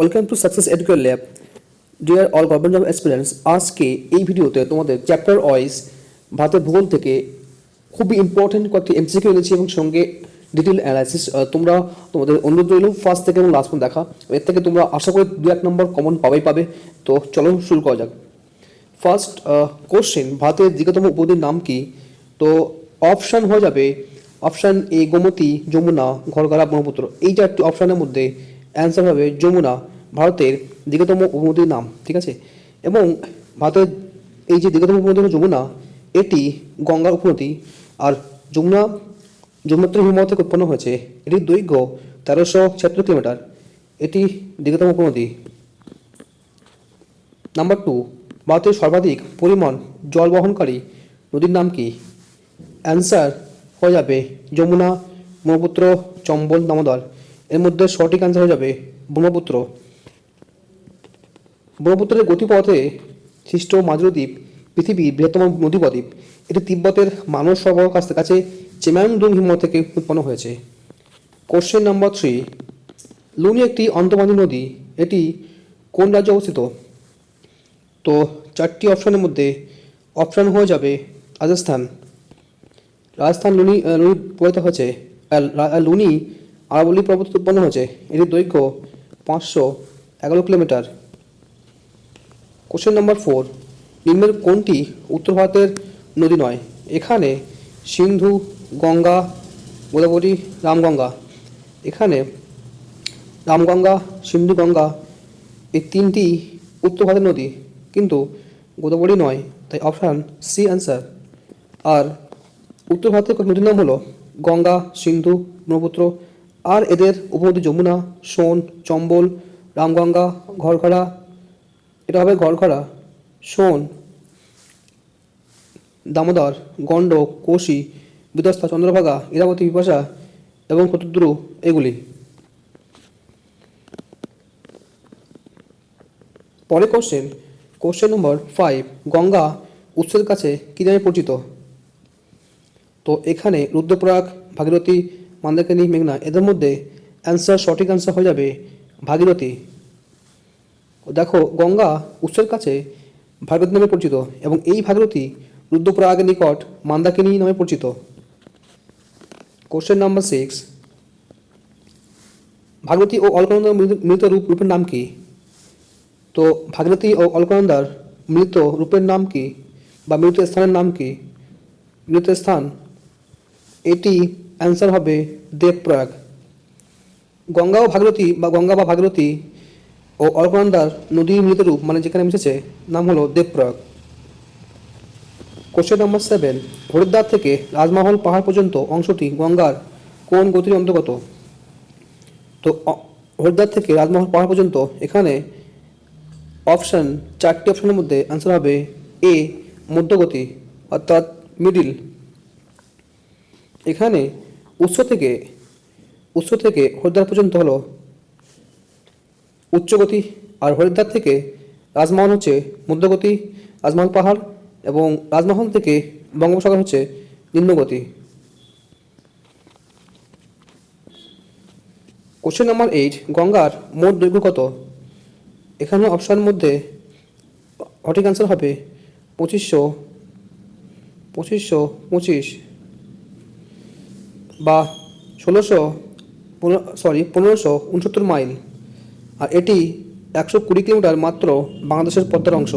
Welcome to success educate lab dear all government job experience আজকে এই ভিডিওতে তোমাদের চ্যাপ্টার ওয়াইজ ভারতের ভূগোল থেকে খুবই ইম্পর্টেন্ট কয়েকটি এমসিকিউ এনেছি এবং সঙ্গে ডিটেল অ্যানালাইসিস তোমরা তোমাদের অনুরোধ রইল ফার্স্ট থেকে এবং লাস্ট পর্যন্ত দেখা। এর থেকে তোমরা আশা করি দু এক নম্বর কমন পাবেই পাবে। তো চলো শুরু করা যাক। ফার্স্ট কোশ্চেন ভারতের দীর্ঘতম উপনদীর নাম কি? তো অপশান হয়ে যাবে অপশান এ গোমতী, যমুনা ঘরগড়া ব্রহ্মপুত্র। এই চারটি অপশানের মধ্যে অ্যান্সার হবে যমুনা, ভারতের দীর্ঘতম উপনদীর নাম, ঠিক আছে? এবং ভারতের এই যে দীর্ঘতম উপনদী হলো যমুনা, এটি গঙ্গার উপনদী। আর যমুনা যমুনাত্র হিমবাহ থেকে উৎপন্ন হয়েছে। এটির দৈর্ঘ্য তেরোশো ছিয়াত্তর কিলোমিটার। এটি দীর্ঘতম উপনদী। নাম্বার টু ভারতের সর্বাধিক পরিমাণ জল বহনকারী নদীর নাম কি? অ্যান্সার হয়ে যাবে যমুনা, ব্রহ্মপুত্র, চম্বল, দামোদর। এর মধ্যে সঠিক আনসার হয়ে যাবে ব্রহ্মপুত্র। ব্রহ্মপুত্রের গতিপথে সৃষ্ট মাজুলি দ্বীপ পৃথিবীর বৃহত্তম নদী বদ্বীপ এটি তিব্বতের মানব সরবরাহ কাছ কাছে চেমাংদুং হিমবাহ থেকে উৎপন্ন হয়েছে। কোশ্চেন নাম্বার থ্রি লুনি একটি অন্তর্বাণী নদী, এটি কোন রাজ্যে অবস্থিত? তো চারটি অপশনের মধ্যে অপশন হয়ে যাবে রাজস্থান। রাজস্থান লুনি লুনি প্রবাহিত হয়েছে। লুনি আরাবল্লী পর্বত উৎপন্ন হয়েছে। এটির দৈর্ঘ্য পাঁচশো এগারো কিলোমিটার। কোশ্চেন নম্বর ফোর নিম্নের কোনটি উত্তর ভারতের নদী নয়? এখানে সিন্ধু, গঙ্গা, গোদাবরী, রামগঙ্গা। এখানে রামগঙ্গা, সিন্ধু, গঙ্গা এই তিনটি উত্তর ভারতের নদী। কিন্তু গোদাবরী নয়, তাই অপশান সি অ্যান্সার আর উত্তর ভারতের নদীর নাম হলো গঙ্গা, সিন্ধু, ব্রহ্মপুত্র আর এদের উপনদী যমুনা, সোন, চম্বল, রামগঙ্গা, ঘরঘরা। এটা হবে ঘরঘরা, সোন, দামোদর গণ্ড কোশি বিদস্তা চন্দ্রভাগা, ইরাবতী বিপাশা এবং শতদ্রু এগুলি। পরে question question number five Ganga উৎসের কাছে কী নামে পরিচিত? তো এখানে রুদ্রপ্রয়াগ, ভাগীরথী মন্দাকিনী মেঘনা, এদের মধ্যে অ্যান্সার সঠিক অ্যান্সার হয়ে যাবে ভাগীরথী। দেখো, গঙ্গা উৎসের কাছে ভাগীরথী নামে পরিচিত এবং এই ভাগীরথী রুদ্রপ্রয়াগের নিকট মন্দাকিনী নামে পরিচিত। কোশ্চেন নাম্বার সিক্স ভাগীরথী ও অলকানন্দার মিলিত রূপ, রূপের নাম কি? তো ভাগীরথী ও অলকানন্দার মৃত রূপের নাম কি বা মৃত স্থানের নাম কি? মৃত স্থান, এটি অ্যান্সার হবে দেবপ্রয়াগ। গঙ্গা ও ভাগীরথী বা গঙ্গা বা ভাগীরথী ও অলকানন্দার নদীর মিলিত রূপ মানে যেখানে মিশেছে, নাম হলো Devprayag. Question number seven Haridwar থেকে রাজমহল পাহাড় পর্যন্ত অংশটি গঙ্গার কোন গতির অন্তর্গত? তো হরিদ্বার থেকে রাজমহল পাহাড় পর্যন্ত এখানে অপশন চারটি অপশনের মধ্যে অ্যান্সার হবে এ মধ্যগতি, অর্থাৎ মিডিল এখানে উৎস থেকে উৎস থেকে হরিদ্বার পর্যন্ত হলো উচ্চগতি আর হরিদ্বার থেকে রাজমহল হচ্ছে মধ্যগতি, রাজমহল পাহাড় এবং রাজমহল থেকে বঙ্গোপসাগর হচ্ছে নিম্নগতি। কোশ্চেন নাম্বার এইট গঙ্গার মোট দৈর্ঘ্য কত? এখানে অপশানের মধ্যে সঠিক অ্যান্সার হবে পঁচিশশো পঁচিশশো পঁচিশ। বা ষোলোশো সরি পনেরোশো উনসত্তর মাইল। আর এটি একশো কুড়ি কিলোমিটার মাত্র বাংলাদেশের পদ্মার অংশ।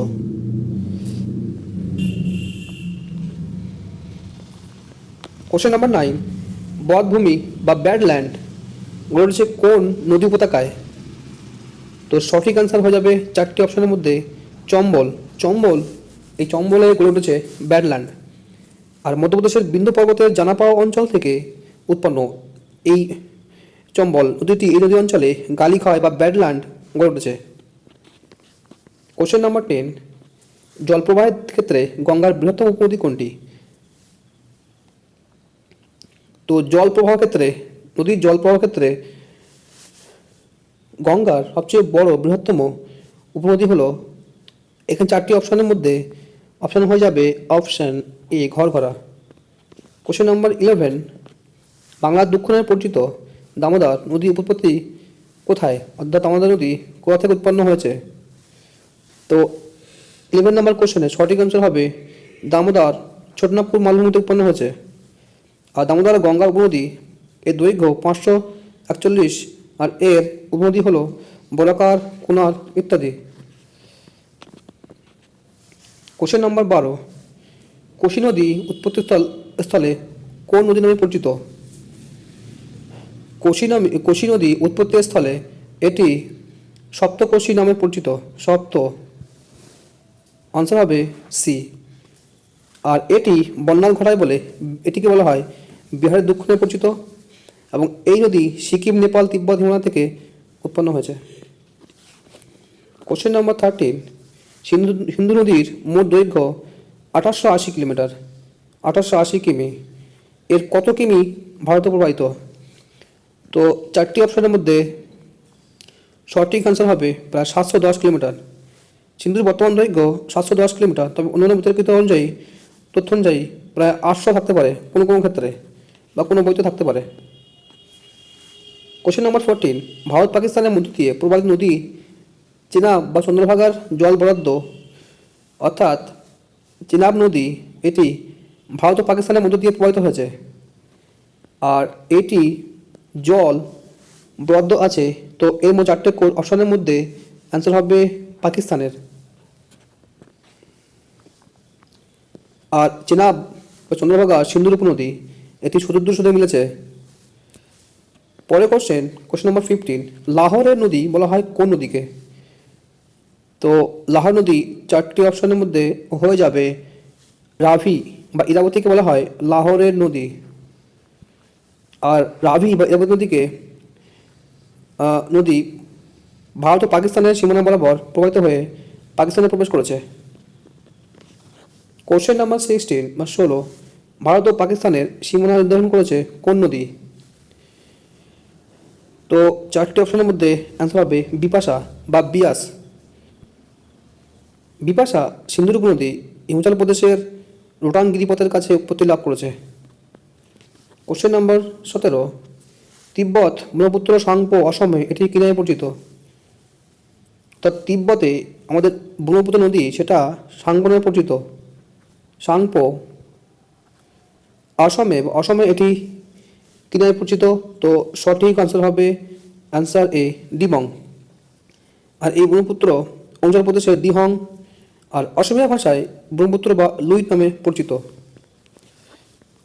কোশ্চেন নাম্বার নাইন বধভূমি বা ব্যাডল্যান্ড গড়ে হচ্ছে কোন নদী উপত্যকায়? তো সঠিক অ্যান্সার হয়ে যাবে চারটি অপশনের মধ্যে চম্বল। চম্বল, এই চম্বলে গড়ে উঠেছে ব্যাডল্যান্ড আর মধ্যপ্রদেশের বিন্দু পর্বতের জানা পাওয়া অঞ্চল থেকে উৎপন্ন। এই চম্বল নদীটি এই নদী অঞ্চলে গালি খাওয়ায় বা ব্যাডল্যান্ড গড়ে উঠেছে। কোশ্চেন নাম্বার টেন জলপ্রবাহের ক্ষেত্রে গঙ্গার বৃহত্তম উপনদী কোনটি? তো জল প্রবাহ ক্ষেত্রে, নদীর জল প্রবাহ ক্ষেত্রে গঙ্গার সবচেয়ে বড় বৃহত্তম উপনদী হলো, এখানে চারটি অপশনের মধ্যে অপশন হয়ে যাবে অপশন এ ঘর ঘরা কোশ্চেন নম্বর ইলেভেন বাংলার দুঃখ নামে পরিচিত দামোদর নদী উপত্যি কোথায়? অর্থাৎ দামোদর নদী কোথা থেকে উৎপন্ন হয়েছে? তো ইলেভেন নাম্বার কোশ্চেনে সঠিক অ্যান্সার হবে দামোদর ছোটনাগপুর মালভূমিতে উৎপন্ন হয়েছে। আর দামোদর গঙ্গা উপনদী এর দৈর্ঘ্য পাঁচশো একচল্লিশ আর এর উপনদী হলো বলাকার কুনার ইত্যাদি। কোশ্চেন নাম্বার বারো। কোশি নদী উৎপত্তি স্থল স্থলে কোন নদী নামে পরিচিত? কোশি নামে, কোশি নদী উৎপত্তি স্থলে এটি সপ্তকোশী নামে পরিচিত, সপ্ত আনসার হবে সি। আর এটি বন্যার ঘটায় বলে এটিকে বলা হয় বিহারের দক্ষিণে পরিচিত এবং এই নদী সিকিম, নেপাল, তিব্বত, হিমালয় থেকে উৎপন্ন হয়েছে। কোশ্চেন নম্বর থার্টিন সিন্ধু সিন্ধু নদীর মোট দৈর্ঘ্য আঠাশশো আশি কিলোমিটার আঠাশশো আশি কিমি। এর কত কিমি ভারতে প্রবাহিত? তো চারটি অপশনের মধ্যে সঠিক আনসার হবে প্রায় সাতশো দশ কিলোমিটার। সিন্ধুর বর্তমান দৈর্ঘ্য সাতশো দশ কিলোমিটার, তবে অন্যান্য বিতর্কিত অনুযায়ী তথ্য অনুযায়ী প্রায় আটশো থাকতে পারে কোনো কোনো ক্ষেত্রে বা কোনো বইতে থাকতে পারে। কোশ্চেন নাম্বার ফোরটিন ভারত পাকিস্তানের মধ্য দিয়ে প্রবাহিত নদী চেনাব বা চন্দ্রভাগার জল বরাদ্দ, অর্থাৎ চেনাব নদী, এটি ভারত ও পাকিস্তানের মধ্য দিয়ে প্রবাহিত হয়েছে। আর এটি জল বরাদ্দ আছে, তো এর মধ্যে চারটে অপশনের মধ্যে অ্যান্সার হবে পাকিস্তানের? আর চেনাব বা চন্দ্রভাগা সিন্ধুর উপনদী এটি চতুর্দশ সাথে মিলেছে। পরে কোশ্চেন কোশ্চেন নম্বর ফিফটিন লাহোরের নদী বলা হয় কোন নদীকে? তো লাহোর নদী চারটি অপশনের মধ্যে হয়ে যাবে রাভি বা ইরাবতীকে বলা হয় লাহোরের নদী। আর রাভি বা নদীকে নদী ভারত ও পাকিস্তানের সীমানা বরাবর প্রবাহিত হয়ে পাকিস্তানে প্রবেশ করেছে। কোশ্চেন নাম্বার সিক্সটিন বা ষোলো, ভারত ও পাকিস্তানের সীমানা নির্ধারণ করেছে কোন নদী? তো চারটি অপশনের মধ্যে অ্যান্সার হবে বিপাশা বা বিয়াস। বিপাশা সিন্ধুর নদী হিমাচল প্রদেশের রোটাং গিরিপথের কাছে উৎপত্তি লাভ করেছে। কোশ্চেন নাম্বার সতেরো। তিব্বত ব্রহ্মপুত্র সাংপো অসমে এটি কি নামে পরিচিত। তা তিব্বতে আমাদের ব্রহ্মপুত্র নদী সেটা সাংপো নামে পরিচিত। সাংপো অসমে অসমে এটি কি নামে পরিচিত। তো সঠিক আনসার হবে অ্যান্সার এ ডিবং। আর এই ব্রহ্মপুত্র অঞ্চল প্রদেশের দিহং আর অসমীয়া ভাষায় ব্রহ্মপুত্র বা লুইত নামে পরিচিত।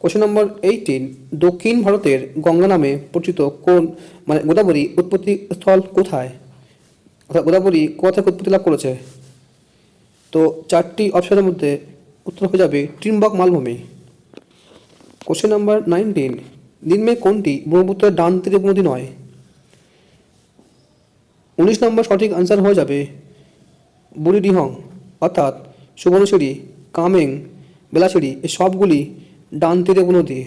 কোশ্চেন নম্বর এইটিন দক্ষিণ ভারতের গঙ্গা নামে পরিচিত কোন মানে গোদাবরী উৎপত্তি স্থল কোথায়? অর্থাৎ গোদাবরী কোথা থেকে উৎপত্তি লাভ করেছে? তো চারটি অপশনের মধ্যে উত্তর হয়ে যাবে ত্রিম্বক মালভূমি। কোশ্চেন নাম্বার নাইনটিন নিম্নে কোনটি ব্রহ্মপুত্রের ডান তীরে নদী নয়? উনিশ নম্বর সঠিক আনসার হয়ে যাবে বুড়িডিহং। অর্থাৎ সুবর্ণশিরি, কামেং, বেলাশিরি এই সবগুলি ডান তীরে নদী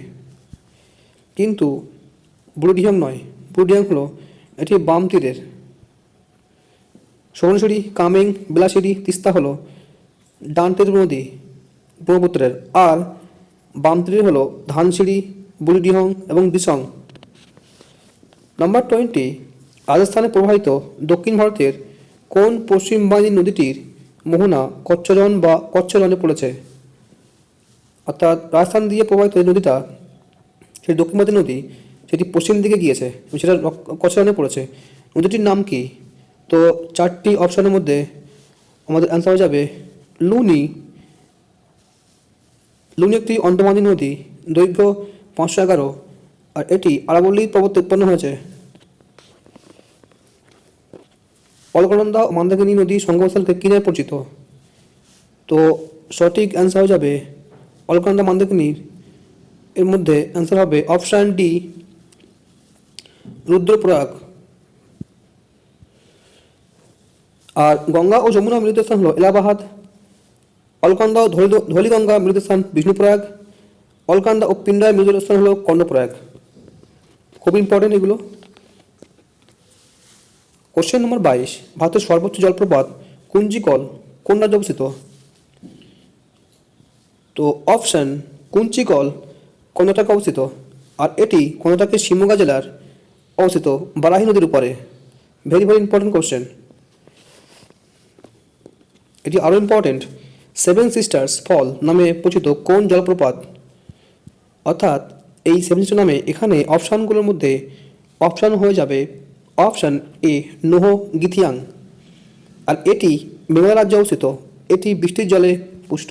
কিন্তু বুড়িডিহং নয়। বুড়িডিহং হলো এটি বাম তীরের। সুবর্ণশিরি কামেং বেলাশিরি তিস্তা হলো ডান তীরের নদী ব্রহ্মপুত্রের। আর বাম তীরের হলো ধানসিঁড়ি বুড়িডিহং এবং দিসং নাম্বার টোয়েন্টি, রাজস্থানে প্রবাহিত দক্ষিণ ভারতের কোন পশ্চিম বাণী নদীটির মোহনা কচ্ছজন বা কচ্ছজনে পড়েছে? অর্থাৎ রাজস্থান দিয়ে প্রবাহিত এই নদীটা, সেই দক্ষিণ ভারতের নদী, সেটি পশ্চিম দিকে গিয়েছে এবং সেটা কচ্ছজনে পড়েছে। নদীটির নাম কি? তো চারটি অপশনের মধ্যে আমাদের অ্যান্সার হয়ে যাবে লুনি। লুনি একটি অন্তর্মানী নদী, দৈর্ঘ্য পাঁচশো এগারো। আর এটি আরাবল্লী পর্বতে উৎপন্ন হয়েছে। অলকনন্দা ও মন্দাকিনী নদী সঙ্গমস্থলকে কি নামে পরিচিত। তো সঠিক অ্যান্সার হয়ে যাবে অলকনন্দা মন্দাকিনীর এর মধ্যে অ্যান্সার হবে অপশান ডি রুদ্রপ্রয়াগ। আর গঙ্গা ও যমুনা মিলিত স্থান হলো এলাহাবাদ। অলকান্দা ও ধলিগঙ্গা মিলিত স্থান বিষ্ণুপ্রয়াগ। অলকান্দা ও পিণ্ডায় মিলিত স্থান হলো কর্ণপ্রয়াগ। খুব ইম্পর্টেন্ট এগুলো। কোশ্চেন নম্বর বাইশ, ভারতের সর্বোচ্চ জলপ্রপাত কুঞ্জিকল কোন রাজ্যে অবস্থিত? তো অপশন কুঞ্চিকল কর্ণাটকে অবস্থিত। আর এটি কর্ণাটকের শিমোগা জেলার অবস্থিত, বারাহি নদীর উপরে। ভেরি ভেরি ইম্পর্টেন্ট কোশ্চেন এটি আরও ইম্পর্টেন্ট সেভেন সিস্টার্স ফল নামে পরিচিত কোন জলপ্রপাত? অর্থাৎ এই সেভেন সিস্টার নামে এখানে অপশানগুলোর মধ্যে অপশান হয়ে যাবে অপশান এ নোহ গিথিয়াং। আর এটি মেঘালয় রাজ্যে অবস্থিত। এটি বৃষ্টির জলে পুষ্ট।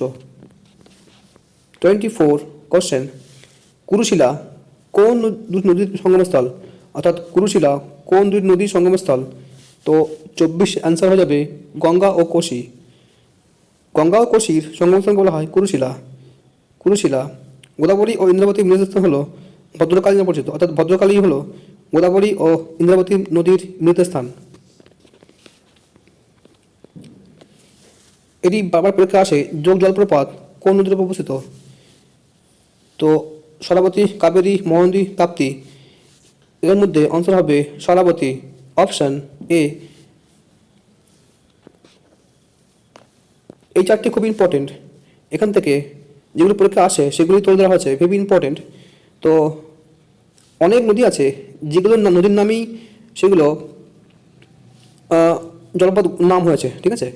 টোয়েন্টি ফোর কোশ্চেন কুরুশিলা কোন নদীর সঙ্গমস্থল? অর্থাৎ কুরুশিলা কোন দুটি নদীর সঙ্গমস্থল? তো চব্বিশ অ্যান্সার হয়ে যাবে গঙ্গা ও কোশি। গঙ্গা ও কোশির সঙ্গমস্থলকে বলা হয় কুরুশিলা কুরুশিলা গোদাবরী ও ইন্দ্রাবতী মিলিতস্থান হলো ভদ্রকালী নামে পরিচিত। অর্থাৎ ভদ্রকালী হলো গোদাবরী ও ইন্দ্রাবতী নদীর মিলিত স্থান এটি বারবার পরীক্ষা আসে যোগ জলপ্রপাত কোন নদীর উপর অবস্থিত? তো সরাবতী কাবেরী মহন্দী তাপ্তি এর মধ্যে অঞ্চল হবে সরাবতী অপশন এ। এই চারটি খুব ইম্পর্টেন্ট এখান থেকে যেগুলো পরীক্ষা আসে সেগুলি তুলে ধরা হয়েছে ভেরি ইম্পর্টেন্ট তো অনেক নদী আছে যেগুলোর না- নদীর নামই সেগুলো জলপথ নাম হয়েছে ঠিক আছে?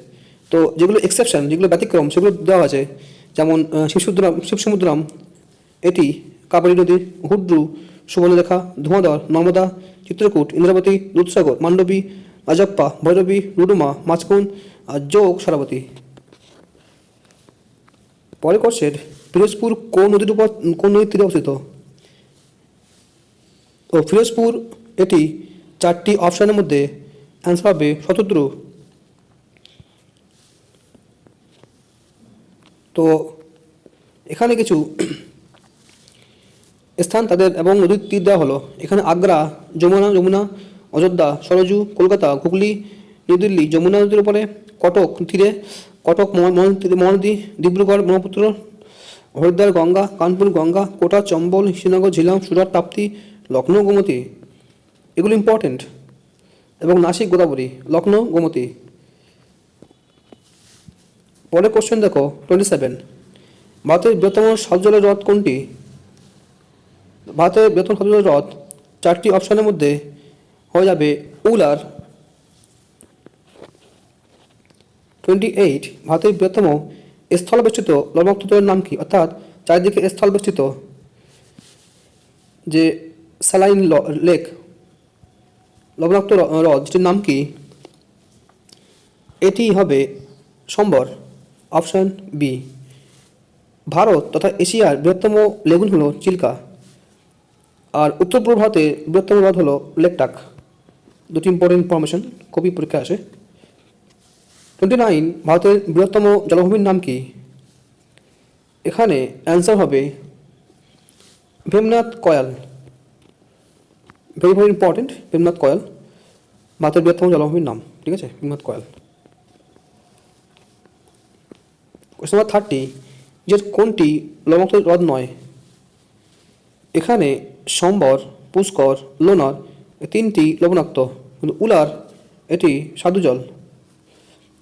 তো যেগুলো এক্সেপশন যেগুলো ব্যতিক্রম সেগুলো দেওয়া আছে যেমন আহ, শিবসমুদ্রাম শিবসমুদ্রাম এটি কাবেরী নদী হুড্রু, সুবর্ণরেখা, ধোঁয়াধর, নর্মদা, চিত্রকূট, ইন্দ্রাবতী দুধসাগর মান্ডবী রাজাপ্পা ভৈরবী রুডুমা মাছকুন আর যোগ সরাবতী। পরে কোর্সের ফিরোজপুর কোন নদীর উপর, কোন নদীর তীরে অবস্থিত? ও ফিরোজপুর এটি চারটি অপশনের মধ্যে অ্যান্সার হবে শতদ্রু। তো এখানে কিছু স্থান তাদের এবং নদীর তীর দেওয়া হলো। এখানে আগ্রা, যমুনা যমুনা, অযোধ্যা, সরজু, কলকাতা, হুগলি, নিউ দিল্লি, যমুনা নদীর উপরে, কটক তীরে, কটক মহা- মহানদী ডিব্রুগড়, ব্রহ্মপুত্র, হরিদ্বার, গঙ্গা, কানপুর, গঙ্গা, কোটা, চম্বল, শ্রীনগর, ঝিলাম সুরাট তাপ্তি, লখনৌ, গোমতী। এগুলো ইম্পর্টেন্ট এবং নাসিক, গোদাবরী, লখনৌ, গোমতী। পরের কোশ্চেন দেখো টোয়েন্টি সেভেন ভারতের বৃহত্তম সাবজলের হ্রদ কোনটি? ভারতের বৃহত্তম সাবজলের হ্রদ চারটি অপশনের মধ্যে হয়ে যাবে উলার টোয়েন্টি এইট ভারতের বৃহত্তম স্থলবেষ্টিত লবণাক্ত জলের নাম কি? অর্থাৎ চারিদিকে স্থলবেষ্টিত যে স্যালাইন লেক, লবণাক্ত হ্র- হ্রদ, যেটির নাম কি? এটি হবে সম্বর, অপশন বি। ভারত তথা এশিয়ার বৃহত্তম লেগুন হলো চিল্কা। আর উত্তর পূর্ব ভারতের বৃহত্তম হ্রদ হলো লেকটাক দুটি ইম্পর্টেন্ট ইনফরমেশন কবি পরীক্ষা আসে। টোয়েন্টি নাইন ভারতের বৃহত্তম জলভূমির নাম কি? এখানে অ্যান্সার হবে Bhimnath Koyal. Very very important Bhimnath Koyal. ভারতের বৃহত্তম জলভূমির নাম, ঠিক আছে? Bhimnath Koyal. Question number thirty যে কোনটি লবণাক্ত হ্রদ নয়? এখানে সম্বর, পুষ্কর, লোনার তিনটি লবণাক্ত, কিন্তু উলার এটি সাধু জল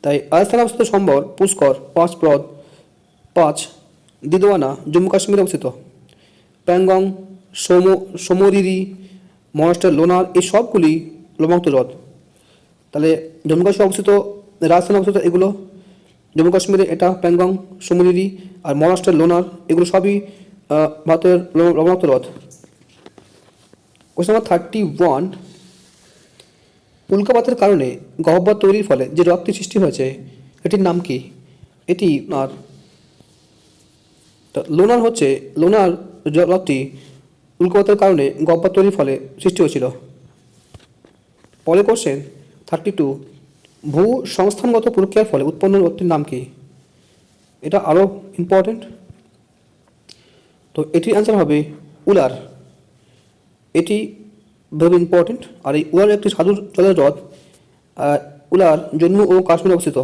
তাই রাজস্থানে অবস্থিত সম্বর, পুষ্কর পাঁচ প্রদ পাঁচ দিদওয়ানা জম্মু কাশ্মীরে অবস্থিত। প্যাংগং সোমো, সোমরিরি, মহারাষ্ট্রের লোনার এই সবগুলি লবণাক্ত হ্রদ। তাহলে জম্মু কাশ্মীরে অবস্থিত, রাজস্থানে অবস্থিত এগুলো? জম্মু কাশ্মীরে এটা প্যাংগং সমুরিরি আর মহারাষ্ট্রের লোনার এগুলো সবই ভারতের লব- লবণাক্ত হ্রদ কোশ্চেন নাম্বার থার্টি ওয়ান উল্কাপাতের কারণে গহ্বর তৈরির ফলে যে হ্রদটি সৃষ্টি হয়েছে, এটির নাম কি? এটি আর লোনার হচ্ছে, লোনার হ্রদটি উল্কাপাতের কারণে গহ্বর তৈরির ফলে সৃষ্টি হয়েছিল। পরে কোশ্চেন থার্টি টু ভূ সংস্থানগত প্রক্রিয়ার ফলে উৎপন্ন হ্রদটির নাম কি? এটা আরও ইম্পর্টেন্ট তো এটির অ্যান্সার হবে উলার। এটি ভেরি ইম্পর্টেন্ট আর এই উলার একটি সাধু জলের হ্রদ উলার জম্মু ও কাশ্মীরে অবস্থিত।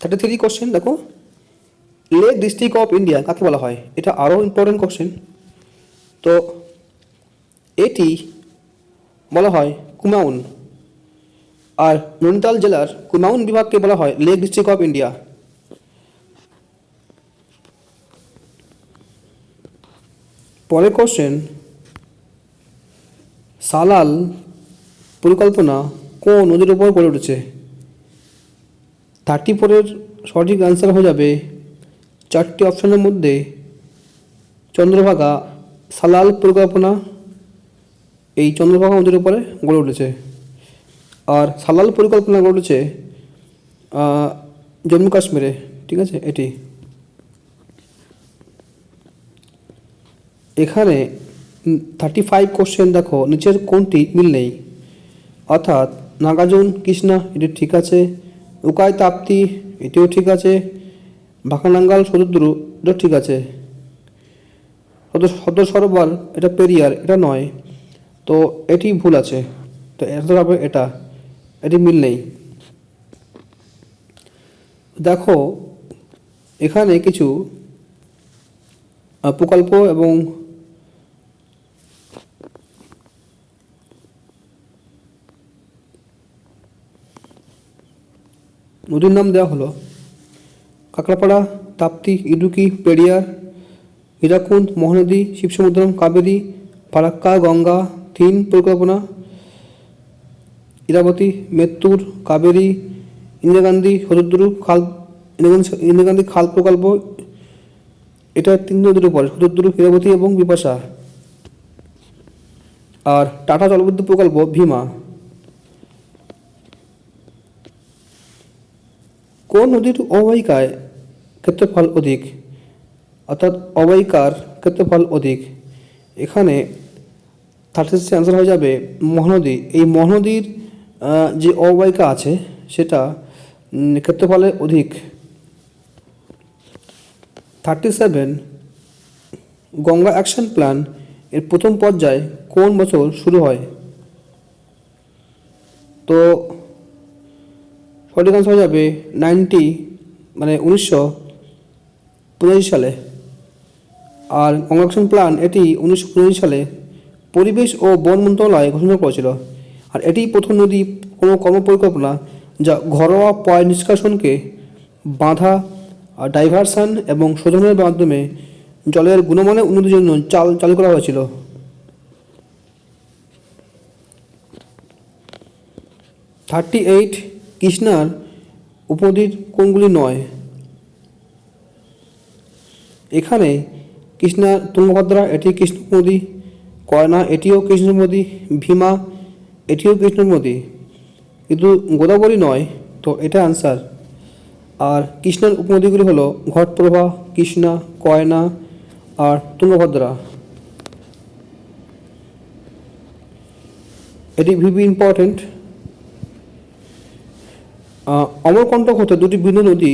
থার্টি থ্রি কোশ্চেন দেখো। লেক ডিস্ট্রিক্ট অফ ইন্ডিয়া কাকে বলা হয়? এটা আরও ইম্পর্টেন্ট কোশ্চেন তো এটি বলা হয় কুমাউন। আর নৈনিতাল জেলার কুমাউন বিভাগকে বলা হয় লেক ডিস্ট্রিক্ট অফ ইন্ডিয়া পরের কোশ্চেন সালাল পরিকল্পনা কোন নদীর উপর গড়ে উঠেছে? থার্টি ফোরের সঠিক অ্যান্সার হয়ে যাবে চারটি অপশনের মধ্যে চন্দ্রভাগা, সালাল পরিকল্পনা এই চন্দ্রভাগা নদীর উপরে গড়ে উঠেছে। আর সালাল পরিকল্পনা গড়ে উঠেছে জম্মু কাশ্মীরে, ঠিক আছে? এটি। এখানে থার্টি ফাইভ কোশ্চেন দেখো, নিচের কোনটি মিল নেই? অর্থাৎ, নাগার্জুন, কৃষ্ণা, এটি ঠিক আছে। উকায় তাপ্তি, এটিও ঠিক আছে। ভাকানাঙ্গাল সমুদ্র এটা ঠিক আছে। সদর সরোবর এটা পেরিয়ার, এটা নয়। তো, এটি ভুল আছে। তো এটা হবে এটা। এটি মিল নেই। দেখো, এখানে কিছু প্রকল্প এবং নদীর নাম দেওয়া হলো কাকড়াপাড়া, তাপ্তি, ইডুকি পেরিয়ার হীরাকুন্দ মহানদী, শিবসমুদ্রম, কাবেরী, ফারাক্কা, গঙ্গা, থিন পরিকল্পনা, ইরাবতী, মেত্তুর, কাবেরী ইন্দিরা গান্ধী শতদ্রু খাল ইন্দিরা গান্ধী- খাল প্রকল্প, এটা তিন নদীর উপরে শতদ্রু ইরাবতী এবং বিপাশা। আর টাটা জলবিদ্যুৎ প্রকল্প, ভীমা। কোন নদীর অববাহিকায় ক্ষেত্রফল অধিক? অর্থাৎ অববাহিকার ক্ষেত্রফল অধিক। এখানে থার্টি সিক্স অ্যান্সার হয়ে যাবে মহানদী। এই মহানদীর যে অববাহিকা আছে, সেটা ক্ষেত্রফলে অধিক। Thirty seven Ganga action plan এর প্রথম পর্যায়ে কোন বছর শুরু হয়? তো আনসার হয়ে যাবে নাইনটি মানে উনিশশো পঁচাশি সালে। আর অ্যাকশন প্ল্যান এটি উনিশশো পঁচাশি সালে পরিবেশ ও বন মন্ত্রণালয় ঘোষণা করেছিল। আর এটি প্রথম নদী কোনো কর্মপরিকল্পনা যা ঘরোয়া পয় নিষ্কাশনকে বাঁধা ডাইভারশন এবং শোধনের মাধ্যমে জলের গুণমানের উন্নতির জন্য চাল চালু করা হয়েছিল। থার্টি এইট কৃষ্ণার উপনদীর কোনগুলি নয়? এখানে কৃষ্ণা তুঙ্গভদ্রা, এটি কৃষ্ণ নদী কয়না, এটিও কৃষ্ণ নদী ভীমা, এটিও কৃষ্ণ নদী কিন্তু গোদাবরী নয়, তো এটা আনসার আর কৃষ্ণার উপনদীগুলি হলো ঘটপ্রভা, কৃষ্ণা, কয়না আর তুঙ্গভদ্রা। এটি ভিভি ইম্পর্টেন্ট অমরকণ্টক হতে দুটি ভিন্ন নদী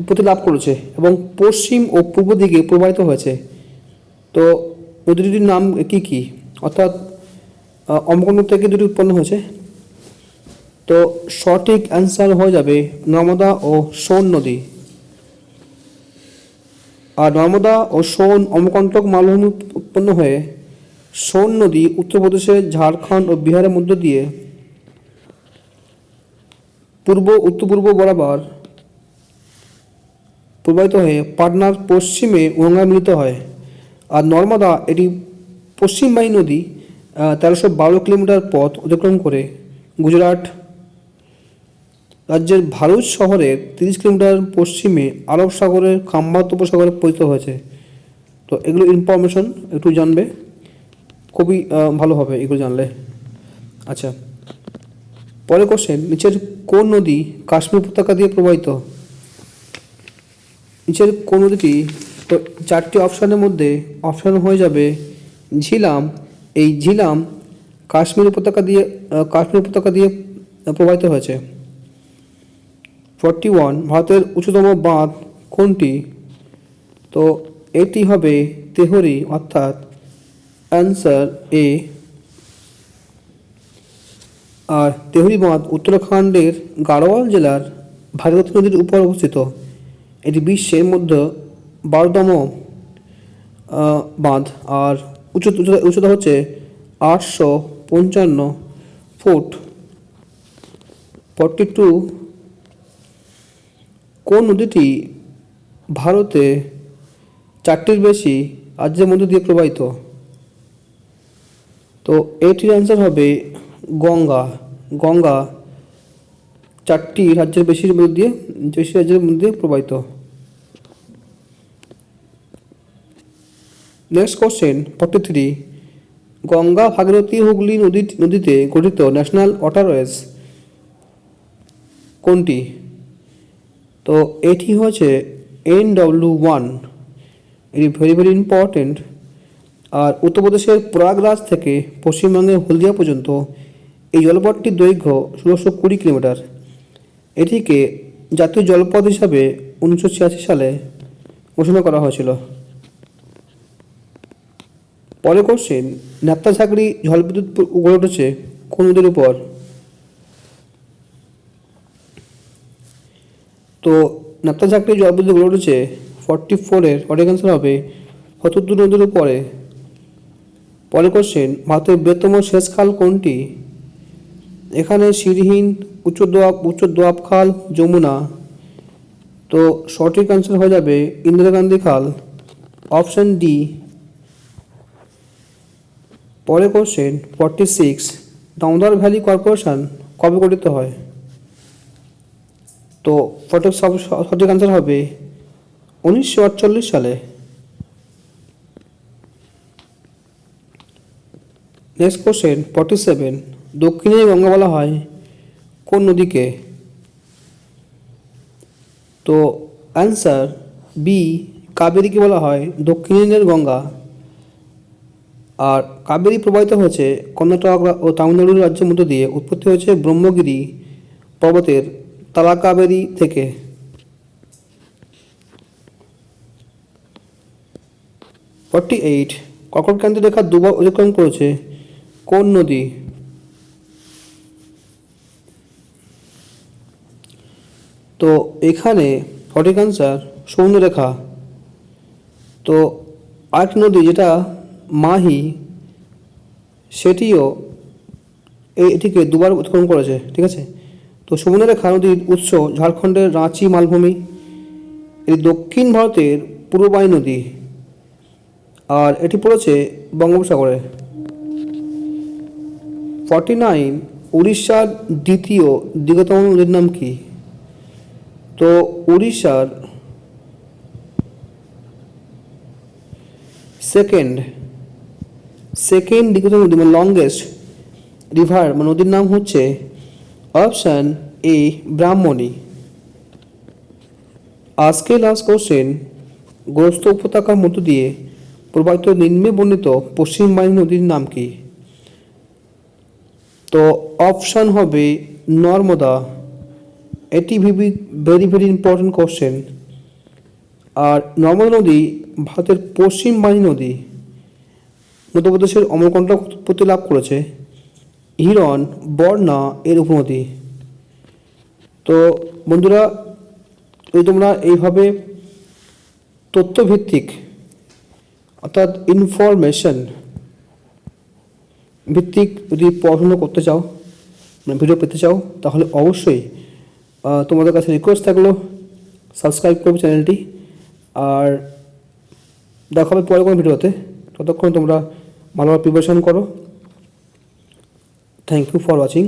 উৎপত্তি লাভ করেছে এবং পশ্চিম ও পূর্ব দিকে প্রবাহিত হয়েছে। তো নদী দুটির নাম কি কি? অর্থাৎ অমরকণ্টক থেকে দুটি উৎপন্ন হয়েছে। তো সঠিক অ্যান্সার হয়ে যাবে নর্মদা ও সোন নদী। আর নর্মদা ও সোন অমরকণ্টক মালভূমি উৎপন্ন হয়ে সোন নদী উত্তরপ্রদেশের ঝাড়খণ্ড ও বিহারের মধ্য দিয়ে পূর্ব, উত্তর পূর্ব বরাবর প্রবাহিত হয়ে পাটনার পশ্চিমে গঙ্গায় মিলিত হয়। আর নর্মদা এটি পশ্চিমবাহী নদী তেরোশো বারো কিলোমিটার পথ অতিক্রম করে। গুজরাট রাজ্যের ভারুচ শহরের তিরিশ কিলোমিটার পশ্চিমে আরব সাগরের খাম্বাত উপসাগরে পতিত হয়েছে। তো এগুলো ইনফরমেশন একটু জানবে। খুবই ভালো হবে এগুলো জানলে। আচ্ছা। পরের কোশ্চেন, নিচের কোন নদী কাশ্মীর উপত্যকা দিয়ে প্রবাহিত? নিচের কোন নদীটি চারটি অপশানের মধ্যে অপশান হয়ে যাবে ঝিলাম। এই ঝিলাম কাশ্মীর উপত্যকা দিয়ে কাশ্মীর উপত্যকা দিয়ে প্রবাহিত হয়েছে। ফর্টি ওয়ান, ভারতের উচ্চতম বাঁধ কোনটি? তো এটি হবে তেহরি, অর্থাৎ অ্যান্সার এ আর তেহরি বাঁধ উত্তরাখণ্ডের গাড়োয়াল জেলার ভাগীরথী নদীর উপর অবস্থিত। এটি বিশ্বের মধ্যে বারোতম বাঁধ। আর উচ্চতা, উচ্চতা- হচ্ছে আটশো পঞ্চান্ন ফুট। ফর্টি টু কোন নদীটি ভারতে চারটির বেশি রাজ্যের মধ্য দিয়ে প্রবাহিত? তো এটির অ্যান্সার হবে গঙ্গা। গঙ্গা চারটি রাজ্যের বেশির মধ্যে বেশি রাজ্যের মধ্যে প্রবাহিত। Next question forty three Ganga Bhagirathi Hooghly নদী, নদীতে গঠিত ন্যাশনাল ওয়াটারওয়েজ কোনটি? তো এটি হচ্ছে এন ডব্লিউ ওয়ান এটি ভেরি ভেরি ইম্পর্টেন্ট আর উত্তরপ্রদেশের প্রয়াগরাজ থেকে পশ্চিমবঙ্গের হলদিয়া পর্যন্ত এই জলপথটির দৈর্ঘ্য ষোলোশো কুড়ি কিলোমিটার। এটিকে জাতীয় জলপথ হিসাবে উনিশশো ছিয়াশি সালে ঘোষণা করা হয়েছিল। পরে কোশ্চেন ন্যাপ্তা ঝাঁকড়ি জলবিদ্যুৎ গড়ে উঠেছে কোন নদীর উপর? তো ন্যাপ্তা ঝাঁকড়ি জলবিদ্যুৎ গড়ে উঠেছে ফর্টি ফোরের সঠিক অ্যান্সার হবে হতদ্দু নদীর উপরে। পরে কোশ্চেন, ভারতের বৃহত্তম শেষ খাল কোনটি? এখানে সিরহীন উচ্চ দোয়াব উচ্চ দোয়াব খাল যমুনা। তো সঠিক অ্যান্সার হয়ে যাবে ইন্দিরা গান্ধী খাল অপশন ডি পরে question forty six Damodar valley corporation কবে গঠিত হয়? তো সব, সঠিক অ্যান্সার হবে উনিশশো আটচল্লিশ সালে। নেক্সট কোশ্চেন ফর্টি সেভেন দক্ষিণে গঙ্গা বলা হয় কোন নদীকে? তো অ্যান্সার বি কাবেরীকে বলা হয় দক্ষিণের গঙ্গা। আর কাবেরী প্রবাহিত হয়েছে কর্ণাটক ও তামিলনাড়ু রাজ্যের মধ্য দিয়ে। উৎপত্তি হয়েছে ব্রহ্মগিরি পর্বতের তালাকাবেরী থেকে। ফর্টি এইট কর্কটক্রান্তি রেখা দুবার অতিক্রম করেছে কোন নদী? তো এখানে সঠিক অ্যান্সার সৌন্দরেখা তো আরেকটি নদী যেটা মাহি, সেটিও এটিকে দুবার অতিক্রম করেছে, ঠিক আছে? তো সুবর্ণরেখা নদীর উৎস ঝাড়খণ্ডের রাঁচি, মালভূমি। এটি দক্ষিণ ভারতের পূর্ববাহী নদী। আর এটি পড়েছে বঙ্গোপসাগরে। ফর্টি নাইন, উড়িষ্যার দ্বিতীয় দীর্ঘতম নদীর নাম কি? তো উড়িষ্যার সেকেন্ড সেকেন্ড দীর্ঘতম নদী মানে লংগেস্ট রিভার মানে নদীর নাম হচ্ছে অপশান এ ব্রাহ্মণী আজকে লাস্ট কোশ্চেন গ্রস্ত উপত্যকার মধ্য দিয়ে প্রবাহিত নিম্নে বর্ণিত পশ্চিম নদীর নাম কি? তো অপশান হবে নর্মদা। এটি ভিবি ভেরি ভেরি ইম্পর্টেন্ট কোশ্চেন আর নর্মদা নদী ভারতের পশ্চিম বাহিনী নদী মধ্যপ্রদেশের অমরকণ্টক উৎপত্তি লাভ করেছে। হিরণ, বর্ণা এর উপনদী। তো বন্ধুরা, যদি তোমরা এইভাবে তথ্যভিত্তিক অর্থাৎ ইনফরমেশন ভিত্তিক যদি পড়াশোনা করতে চাও মানে ভিডিও পেতে চাও, তাহলে অবশ্যই তোমাদের কাছে রিকোয়েস্ট থাকল সাবস্ক্রাইব করবে চ্যানেলটি আর দেখা হবে পরে কোনো ভিডিওতে। ততক্ষণ তোমরা ভালোভাবে প্রিপারেশন করো। Thank you for watching